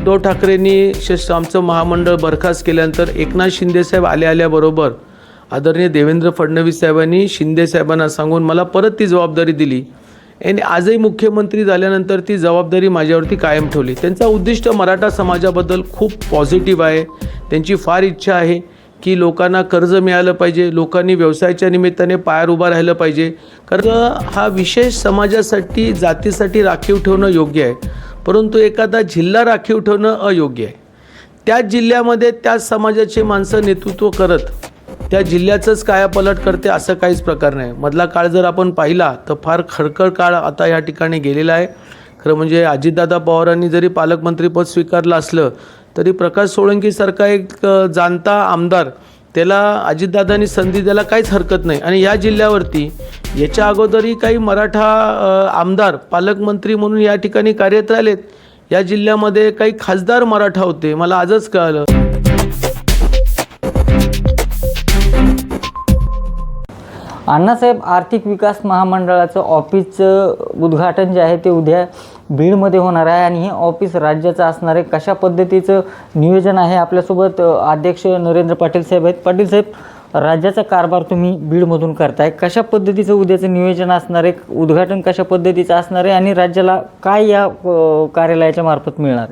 उद्धव ठाकरेंनी शश आमचं महामंडळ बरखास्त केल्यानंतर एकनाथ शिंदेसाहेब आल्या आल्याबरोबर आदरणीय देवेंद्र फडणवीस साहेबांनी शिंदेसाहेबांना सांगून मला परत ती जबाबदारी दिली. आणि आजही मुख्यमंत्री झाल्यानंतर ती जबाबदारी माझ्यावरती कायम ठेवली. त्यांचा उद्दिष्ट मराठा समाजाबद्दल खूप पॉझिटिव्ह आहे. त्यांची फार इच्छा आहे की लोकांना कर्ज मिळालं पाहिजे. लोकांनी व्यवसायाच्या निमित्ताने पायावर उभा राहिलं पाहिजे. कर्ज हा विशेष समाजासाठी जातीसाठी राखीव ठेवणं योग्य आहे. परंतु एखादा जिल्हा राखीव ठेवणं अयोग्य आहे. त्या जिल्ह्यामध्ये त्याच समाजाचे माणसं नेतृत्व करत त्या जिल्ह्याचंच कायापलट करते असं काहीच प्रकार नाही. मधला काळ जर आपण पाहिला तर फार खडखड काळ आता या ठिकाणी गेलेला आहे. खरं म्हणजे अजितदादा पवारांनी जरी पालकमंत्रीपद स्वीकारलं असलं तरी प्रकाश सोळंकीसारखा एक जाणता आमदार त्याला अजितदादांनी संधी द्यायला काहीच हरकत नाही. आणि या जिल्ह्यावरती याच्या अगोदरही काही मराठा आमदार पालकमंत्री म्हणून या ठिकाणी कार्यरत राहिलेत. या जिल्ह्यामध्ये काही खासदार मराठा होते. मला आजच कळालं. अण्णासाहेब आर्थिक विकास महामंडळाचं ऑफिसचं उद्घाटन जे आहे ते उद्या बीडमध्ये होणार आहे आणि हे ऑफिस राज्याचं असणार आहे. कशा पद्धतीचं नियोजन आहे? आपल्यासोबत अध्यक्ष नरेंद्र पाटील साहेब आहेत. पाटील साहेब राज्याचा कारभार तुम्ही बीडमधून करताय. कशा पद्धतीचं उद्याचं नियोजन असणार आहे? उद्घाटन कशा पद्धतीचं असणार आहे? आणि राज्याला काय या कार्यालयाच्या मार्फत मिळणार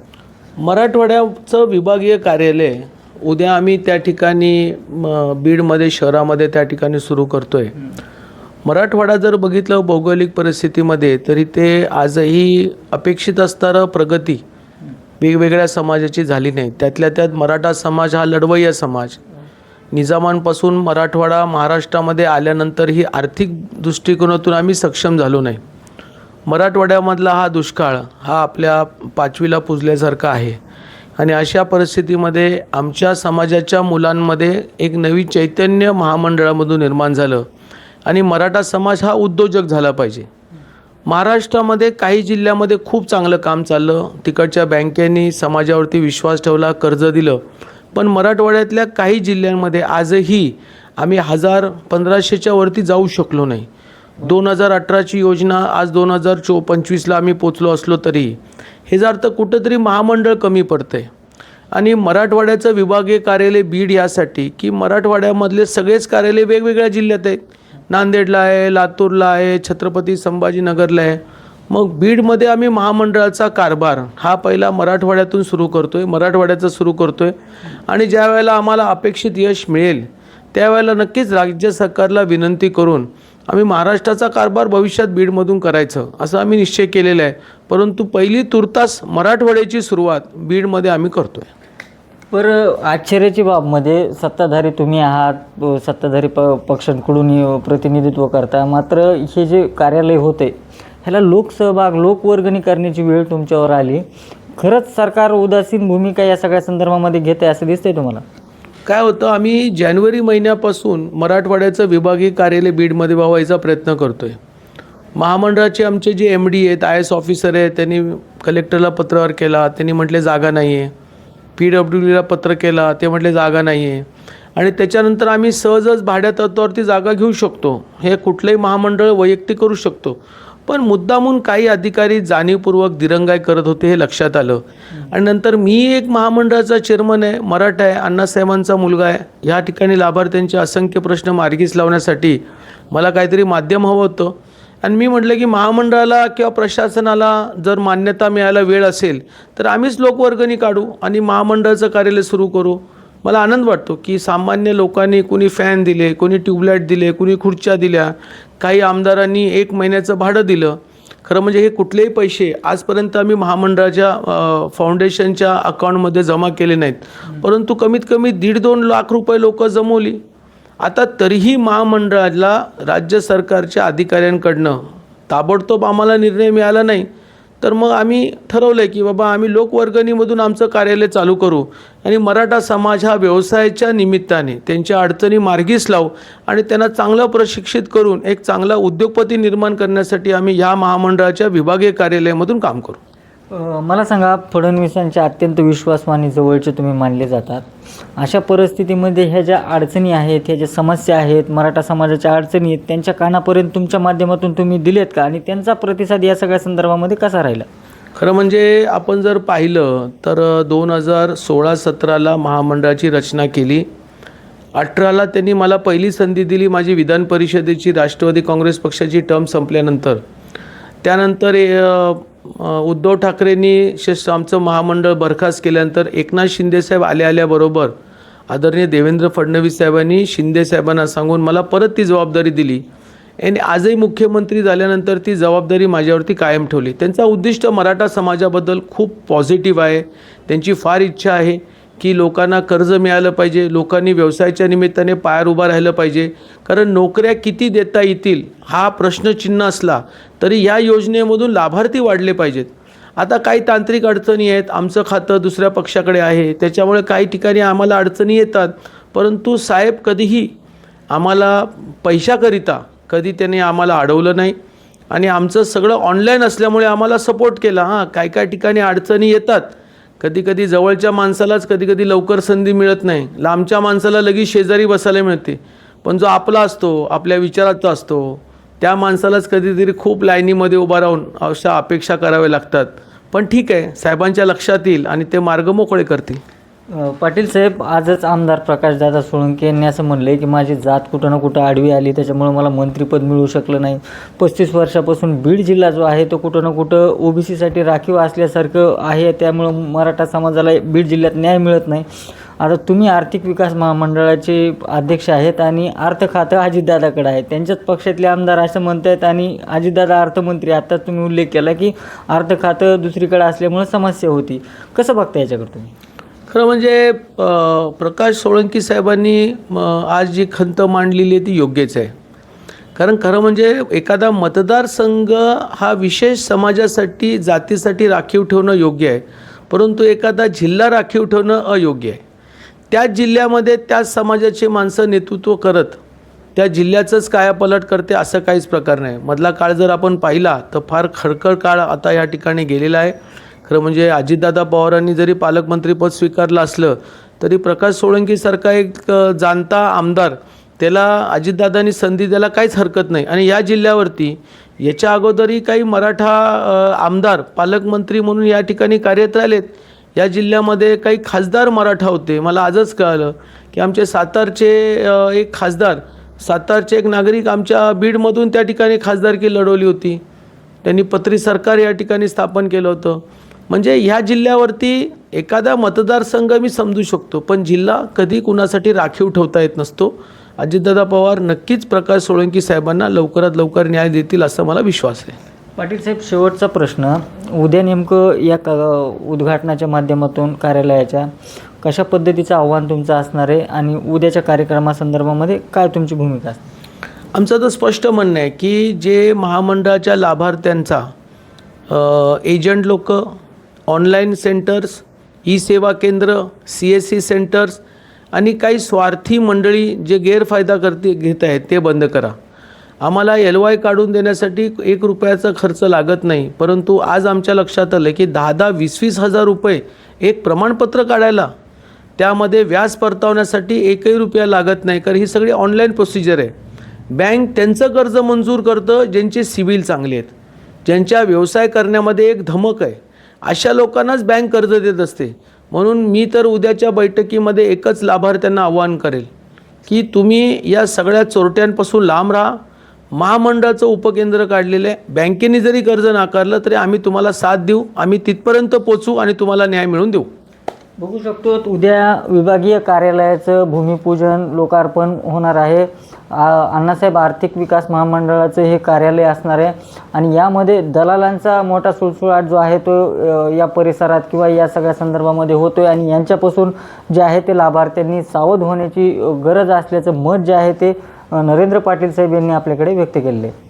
मराठवाड्याचं विभागीय कार्यालय उद्या आम्ही त्या ठिकाणी बीडमध्ये शहरामध्ये त्या ठिकाणी सुरू करतोय. मराठवाडा जर बघितलं भौगोलिक परिस्थितीमध्ये तरी ते आजही अपेक्षित असणारं प्रगती वेगवेगळ्या समाजाची झाली नाही. त्यातल्या त्यात मराठा समाज हा लढवय्या समाज. निजामांपासून मराठवाडा महाराष्ट्रामध्ये आल्यानंतरही आर्थिक दृष्टिकोनातून आम्ही सक्षम झालो नाही. मराठवाड्यामधला हा दुष्काळ हा आपल्या पाचवीला पुजल्यासारखा आहे. आणि अशा परिस्थितीमध्ये आमच्या समाजाच्या मुलांमध्ये एक नवी चैतन्य महामंडळामधून निर्माण झालं आणि मराठा समाज हा उद्योजक झाला पाहिजे. महाराष्ट्रामध्ये काही जिल्ह्यामध्ये खूप चांगलं काम चाललं. तिकडच्या बँकेनी समाजावरती विश्वास ठेवला कर्ज दिलं. पण मराठवाड्यातल्या काही जिल्ह्यांमध्ये आजही आम्ही हजार पंधराशेच्या वरती जाऊ शकलो नाही. दोन हजार अठराची योजना आज दोन हजार चो पंचवीसला आम्ही पोचलो असलो तरी हे जर तर कुठंतरी महामंडळ कमी पडतंय. आणि मराठवाड्याचं विभागीय कार्यालय बीड यासाठी की मराठवाड्यामधले सगळेच कार्यालय वेगवेगळ्या जिल्ह्यात आहेत. नांदेडला आहे लातूरला आहे छत्रपती संभाजीनगरला आहे. मग बीडमध्ये आम्ही महामंडळाचा कारभार हा पहिला मराठवाड्यातून सुरू करतो आहे मराठवाड्याचा सुरू करतो आहे आणि ज्या वेळेला आम्हाला अपेक्षित यश मिळेल त्यावेळेला नक्कीच राज्य सरकारला विनंती करून आम्ही महाराष्ट्राचा कारभार भविष्यात बीडमधून करायचं असं आम्ही निश्चय केलेला आहे. परंतु पहिली तुर्तास मराठवाड्याची सुरुवात बीडमध्ये आम्ही करतो आहे बरं आश्चर्याची बाबमध्ये म्हणजे सत्ताधारी तुम्ही आहात सत्ताधारी प पक्षांकडून प्रतिनिधित्व करता. मात्र हे जे कार्यालय होते ह्याला लोकसहभाग लोकवर्गणी करण्याची वेळ तुमच्यावर आली. खरंच सरकार उदासीन भूमिका या सगळ्या संदर्भामध्ये घेत आहे असं दिसतंय तुम्हाला? काय होतं आम्ही जानेवारी महिन्यापासून मराठवाड्याचं विभागीय कार्यालय बीडमध्ये व्हावायचा प्रयत्न करतोय. महामंडळाचे आमचे जे एम डी आहेत आय एस ऑफिसर आहेत त्यांनी कलेक्टरला पत्रावर केला त्यांनी म्हटले जागा नाही आहे पी डब्ल्यू डीला पत्र केला ते म्हटले जागा नाही आहे आणि त्याच्यानंतर आम्ही सहजच भाड्या तत्वावरती जागा घेऊ शकतो. हे कुठलंही महामंडळ वैयक्तिक करू शकतो. पण मुद्दामून काही अधिकारी जाणीवपूर्वक दिरंगाई करत होते हे लक्षात आलं. आणि नंतर मी एक महामंडळाचा चेअरमन आहे मराठा आहे अण्णासाहेबांचा मुलगा आहे. ह्या ठिकाणी लाभार्थ्यांचे असंख्य प्रश्न मार्गीस लावण्यासाठी मला काहीतरी माध्यम हवं होतं. आणि मी म्हटलं की महामंडळाला किंवा प्रशासनाला जर मान्यता मिळायला वेळ असेल तर आम्हीच लोकवर्गणी काढू आणि महामंडळाचं कार्यालय सुरू करू. मला आनंद वाटतो की सामान्य लोकांनी कुणी फॅन दिले कोणी ट्यूबलाईट दिले कुणी खुर्च्या दिल्या काही आमदारांनी एक महिन्याचं भाडं दिलं. खरं म्हणजे हे कुठलेही पैसे आजपर्यंत आम्ही महामंडळाच्या फाउंडेशनच्या अकाउंटमध्ये जमा केले नाहीत. परंतु कमीत कमी दीड दोन लाख रुपये लोक जमवली. आता तरीही महामंडळाला राज्य सरकारच्या अधिकाऱ्यांकडनं ताबडतोब आम्हाला निर्णय मिळाला नाही. तर मग आम्ही ठरवलं आहे की बाबा आम्ही लोकवर्गणीमधून आमचं कार्यालय चालू करू. आणि मराठा समाज हा व्यवसायाच्या निमित्ताने त्यांच्या अडचणी मार्गीस लावू आणि त्यांना चांगलं प्रशिक्षित करून एक चांगला उद्योगपती निर्माण करण्यासाठी आम्ही या महामंडळाच्या विभागीय कार्यालयामधून काम करू. मला सांगा फडणवीसांच्या अत्यंत विश्वासवानी जवळचे तुम्ही मानले जातात. अशा परिस्थितीमध्ये ह्या ज्या अडचणी आहेत ह्या ज्या समस्या आहेत मराठा समाजाच्या अडचणी आहेत त्यांच्या कानापर्यंत तुमच्या माध्यमातून तुम्ही दिलेत का? आणि त्यांचा प्रतिसाद या सगळ्या संदर्भामध्ये कसा राहिला? खरं म्हणजे आपण जर पाहिलं तर दोन हजार सोळा सतराला महामंडळाची रचना केली. अठराला त्यांनी मला पहिली संधी दिली माझी विधान परिषदेची राष्ट्रवादी काँग्रेस पक्षाची टर्म संपल्यानंतर. त्यानंतर उद्धव ठाकरेंनी शे- आमचं महामंडळ बरखास्त केल्यानंतर एकनाथ शिंदेसाहेब आल्या आल्याबरोबर आदरणीय देवेंद्र फडणवीस साहेबांनी शिंदेसाहेबांना सांगून मला परत ती जबाबदारी दिली. आणि आजही मुख्यमंत्री झाल्यानंतर ती जबाबदारी माझ्यावरती कायम ठेवली. त्यांचा उद्दिष्ट मराठा समाजाबद्दल खूप पॉझिटिव्ह आहे. त्यांची फार इच्छा आहे. की लोकांना कर्ज मिळालं पाहिजे लोकांनी व्यवसायाच्या निमित्ताने पायावर उभा राहिलं पाहिजे. कारण नोकऱ्या किती देता येतील हा प्रश्नचिन्ह असला तरी या योजनेमधून लाभार्थी वाढले पाहिजेत. आता काही तांत्रिक अडचणी आहेत. आमचं खातं दुसऱ्या पक्षाकडे आहे. त्याच्यामुळे काही ठिकाणी आम्हाला अडचणी येतात. परंतु साहेब कधीही आम्हाला पैशाकरिता कधी त्याने आम्हाला अडवलं नाही. आणि आमचं सगळं ऑनलाईन असल्यामुळे आम्हाला सपोर्ट केला. हां काय काय ठिकाणी अडचणी येतात. कधी कधी जवळच्या माणसालाच कधी कधी लवकर संधी मिळत नाही. लांबच्या माणसाला लगेच शेजारी बसायला मिळते. पण जो आपला असतो आपल्या विचाराचा असतो त्या माणसालाच कधीतरी खूप लाईनीमध्ये उभा राहून अशा अपेक्षा कराव्या लागतात. पण ठीक आहे साहेबांच्या लक्षात येईल आणि ते मार्ग मोकळे करतील. पाटील साहेब आजच आमदार प्रकाशदादा सोळंके यांनी असं म्हणलं आहे की माझी जात कुठं ना कुठं आडवी आली त्याच्यामुळे मला मंत्रिपद मिळू शकलं नाही. पस्तीस वर्षापासून बीड जिल्हा जो आहे तो कुठं ना कुठं ओबीसीसाठी राखीव असल्यासारखं आहे त्यामुळं मराठा समाजाला बीड जिल्ह्यात न्याय मिळत नाही. आता तुम्ही आर्थिक विकास महामंडळाचे अध्यक्ष आहेत आणि अर्थ खातं अजितदादाकडे आहे त्यांच्याच पक्षातले आमदार असं म्हणत आहेत आणि अजितदादा अर्थमंत्री आत्ताच तुम्ही उल्लेख केला की अर्थ खातं दुसरीकडे असल्यामुळं समस्या होती. कसं बघता याच्याकडे तुम्ही? खरं म्हणजे प्रकाश सोळंकी साहेबांनी म, आज जी खंत मांडलेली आहे ती योग्यच आहे. कारण खरं म्हणजे एखादा मतदारसंघ हा विशेष समाजासाठी जातीसाठी राखीव ठेवणं योग्य आहे. परंतु एखादा जिल्हा राखीव ठेवणं अयोग्य आहे. त्याच जिल्ह्यामध्ये त्याच समाजाची माणसं नेतृत्व करत त्या जिल्ह्याचंच कायापलट करते असं काहीच प्रकार नाही. मधला काळ जर आपण पाहिला तर फार खडखड काळ आता या ठिकाणी गेलेला आहे. खरं म्हणजे अजितदादा पवारांनी जरी पालकमंत्रीपद स्वीकारलं असलं तरी प्रकाश सोळंकीसारखा एक जाणता आमदार त्याला अजितदादांनी संधी द्यायला काहीच हरकत नाही. आणि या जिल्ह्यावरती याच्या अगोदरही काही मराठा आमदार पालकमंत्री म्हणून या ठिकाणी कार्यरत राहिलेत. या जिल्ह्यामध्ये काही खासदार मराठा होते. मला आजच कळालं की आमचे सातारचे एक खासदार सातारचे एक नागरिक आमच्या बीडमधून त्या ठिकाणी खासदारकी लढवली होती. त्यांनी पत्री सरकार या ठिकाणी स्थापन केलं होतं. म्हणजे ह्या जिल्ह्यावरती एखादा मतदारसंघ मी समजू शकतो पण जिल्हा कधी कुणासाठी राखीव ठेवता येत नसतो. अजितदादा पवार नक्कीच प्रकाश सोळंकी साहेबांना लवकरात लवकर न्याय देतील असा मला विश्वास आहे. पाटील साहेब शेवटचा प्रश्न. उद्या नेमकं या क उद्घाटनाच्या माध्यमातून कार्यालयाच्या कशा पद्धतीचं आव्हान तुमचं असणार आहे आणि उद्याच्या कार्यक्रमासंदर्भामध्ये काय तुमची भूमिका असते? आमचं तर स्पष्ट म्हणणं आहे की जे महामंडळाच्या लाभार्थ्यांचा एजंट लोक ऑनलाईन सेंटर्स ई सेवा केंद्र सी एस सी सेंटर्स आणि काही स्वार्थी मंडळी जे गैरफायदा करते घेत आहेत ते बंद करा. आम्हाला एल वाय काढून देण्यासाठी एक रुपयाचा खर्च लागत नाही परंतु आज आमच्या लक्षात आलं की दहा दहा वीस वीस हजार रुपये एक प्रमाणपत्र काढायला त्यामध्ये व्याज परतावण्यासाठी एकही रुपया लागत नाही कारण ही सगळी ऑनलाईन प्रोसिजर आहे. बँक त्यांचं कर्ज मंजूर करतं ज्यांचे सिबिल चांगले आहेत. ज्यांच्या व्यवसाय करण्यामध्ये एक धमक आहे. अशा लोकांनाच बँक कर्ज देत असते. म्हणून मी तर उद्याच्या बैठकीमध्ये एकच लाभार्थ्यांना आवाहन करेल की तुम्ही या सगळ्या चोरट्यांपासून लांब राहा. महामंडळाचं उपकेंद्र काढलेलं आहे. बँकेने जरी कर्ज नाकारलं तरी आम्ही तुम्हाला साथ देऊ आम्ही तिथपर्यंत पोचू आणि तुम्हाला न्याय मिळवून देऊ. बघू शकतो उद्या विभागीय कार्यालयाचं भूमिपूजन लोकार्पण होणार आहे. अण्णासाहेब आर्थिक विकास महामंडळाचं हे कार्यालय असणार आहे. आणि यामध्ये दलालांचा मोठा सुळसुळाट जो आहे तो या परिसरात किंवा या सगळ्या संदर्भामध्ये होतो आहे आणि यांच्यापासून जे आहे ते लाभार्थ्यांनी सावध होण्याची गरज असल्याचं मत जे आहे ते नरेंद्र पाटील साहेब यांनी आपल्याकडे व्यक्त केलेलं आहे.